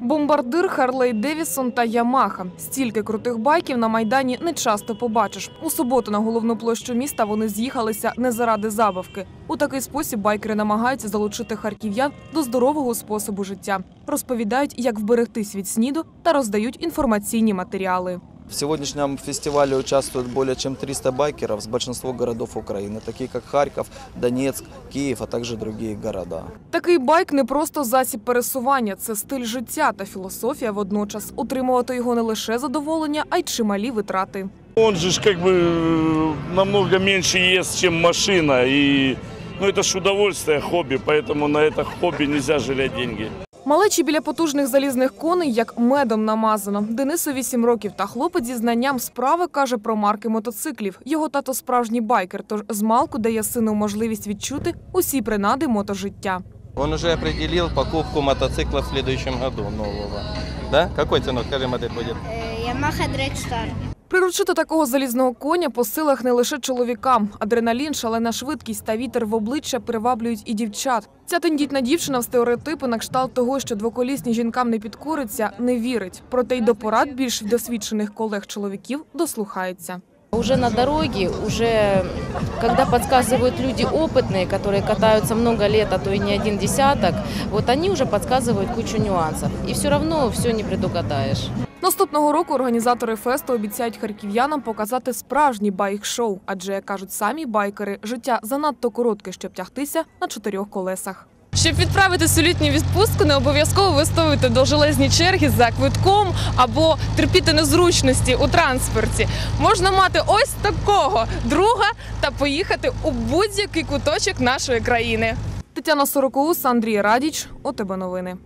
Бомбардир, Харлей Девісон та Ямаха. Стільки крутих байків на майдані не часто побачиш. У суботу на головну площу міста вони з'їхалися не заради забавки. У такий спосіб байкери намагаються залучити харків'ян до здорового способу життя. Розповідають, як вберегтись від сніду та роздають інформаційні матеріали. В сегодняшнем фестивале участвует более чем 300 байкеров с большинства городов Украины, такие как Харьков, Донецк, Киев, а также другие города. Такий байк не просто засіб пересування, це стиль життя та філософія водночас. Утримувати його не лише задоволення, а й чималі витрати. Он же ж как бы э, намного меньше ест, чем машина. И ну, это ж удовольствие, хобби, поэтому на это хобби нельзя жалеть деньги. Малечі біля потужних залізних коней як медом намазано. Денису 8 років та хлопець зі знанням справи каже про марки мотоциклів. Його тато справжній байкер, тож змалку дає сину можливість відчути усі принади мотожиття. Он уже определил покупку мотоцикла в следующем году нового. Да? Какой ценок, скажи, модель будет? Yamaha Dreadstar. Приручити такого залізного коня по силах не лише чоловікам. Адреналін, шалена швидкість та вітер в обличчя приваблюють і дівчат. Ця тендітна дівчина в стереотипи на кшталт того, що двоколісні жінкам не підкориться, не вірить. Проте й до порад більш досвідчених колег чоловіків дослухається. Уже на дороге, уже когда подсказывают люди опытные, которые катаются много лет, а то и не один десяток, вот они уже подсказывают кучу нюансов. И все равно все не предугадаешь. Наступного року організатори фесту обіцяють харків'янам показати справжній байк-шоу, адже як кажуть самі байкери, життя занадто коротке, щоб тягтися на чотирьох колесах. Щоб відправити у літню відпустку, не обов'язково виставити довжелезні черги за квитком або терпіти незручності у транспорті. Можна мати ось такого друга та поїхати у будь-який куточок нашої країни. Тетяна Сорокоус, Андрій Радіч, ОТБ новини.